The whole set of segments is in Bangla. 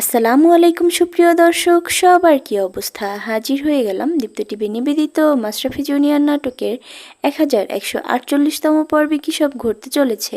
আসসালামু আলাইকুম সুপ্রিয় দর্শক, সবার কি অবস্থা? হাজির হয়ে গেলাম দীপ্ত টিভি নিবেদিত মাশরাফি জুনিয়র নাটকের এক হাজার একশো আটচল্লিশতম পর্বে কী সব ঘটতে চলেছে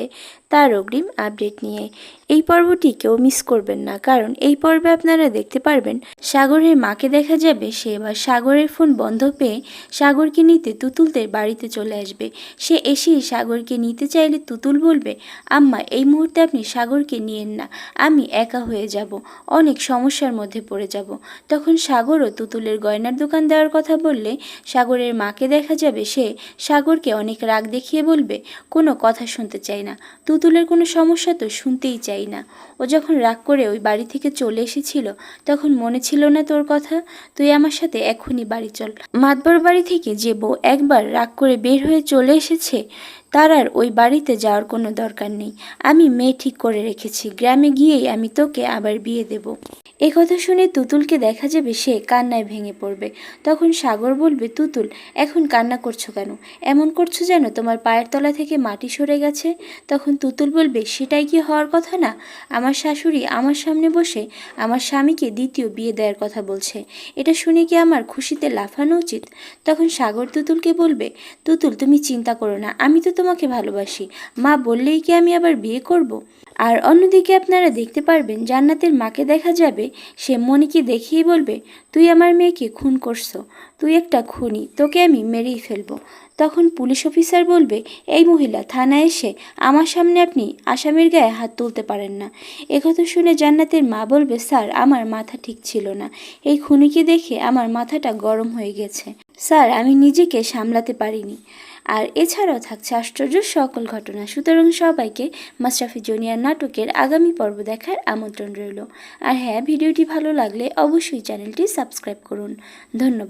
তার অগ্রিম আপডেট নিয়ে। এই পর্বটি কেউ মিস করবেন না, কারণ এই পর্বে আপনারা দেখতে পারবেন সাগরের মাকে দেখা যাবে, সে এবার সাগরের ফোন বন্ধ পেয়ে সাগরকে নিতে তুতুলদের বাড়িতে চলে আসবে। সে এসেই সাগরকে নিতে চাইলে তুতুল বলবে, আম্মা, এই মুহূর্তে আপনি সাগরকে নিয়েন না, আমি একা হয়ে যাব। অনেক সমস্যার মধ্যে পড়ে যাব। তখন সাগরও তুতুলের গয়নার দোকান দেওয়ার কথা বললে, সাগরের মাকে দেখা যাবে সে সাগরকে অনেক রাগ দেখিয়ে বলবে, কোনো কথা শুনতে চাই না। তুতুলের কোনো সমস্যা তো শুনতেই চাই না। ও যখন রাগ করে ওই বাড়ি থেকে চলে এসেছিল, তখন মনে ছিল না তোর কথা। তুই আমার সাথে এখনই বাড়ি চল। মাতবর বাড়ি থেকে যে বউ একবার রাগ করে বের হয়ে চলে এসেছে তার আর ওই বাড়িতে যাওয়ার কোনো দরকার নেই। আমি মেয়ে ঠিক করে রেখেছি। গ্রামে গিয়েই আমি তোকে আবার বিয়ে দেব। এ কথা শুনে তুতুলকে দেখা যাবে সে কান্নায় ভেঙে পড়বে। তখন সাগর বলবে, তুতুল, এখন কান্না করছ কেন? এমন করছ যেন তোমার পায়ের তলা থেকে মাটি সরে গেছে? তখন তুতুল বলবে, সেটাই কি হওয়ার কথা না? আমার শাশুড়ি আমার সামনে বসে আমার স্বামীকে দ্বিতীয় বিয়ে দেওয়ার কথা বলছে। এটা শুনে কি আমার খুশিতে লাফানো উচিত? তখন সাগর তুতুলকে বলবে, তুতুল, তুমি চিন্তা করো না, আমি তো তোমাকে ভালোবাসি। মা, বললেই কি আমি আবার বিয়ে করব। আর অন্যদিকে আপনারা দেখতে পারবেন জান্নাতের মাকে দেখা যাবে, সে মনিকে দেখিয়ে বলবে, তুই আমার মেয়েকে খুন করছ, তুই একটা খুনি, তোকে আমি মেরেই ফেলব। তখন পুলিশ অফিসার বলবে, এই মহিলা থানায় এসে আমার সামনে আপনি আসামির গায়ে হাত তুলতে পারেন না। একথা শুনে জান্নাতের মা বলবে, স্যার, আমার মাথা ঠিক ছিল না। এই খুনিকে দেখে আমার মাথাটা গরম হয়ে গেছে। স্যার, আমি নিজেকে সামলাতে পারিনি। আর এছাড়াও থাকছে আশ্চর্য সকল ঘটনা। সুতরাং সবাইকে মাশরাফি জুনিয়র নাটকের আগামী পর্ব দেখার আমন্ত্রণ রইল। আর হ্যাঁ ভিডিওটি ভালো লাগলে অবশ্যই চ্যানেলটি সাবস্ক্রাইব করুন। ধন্যবাদ।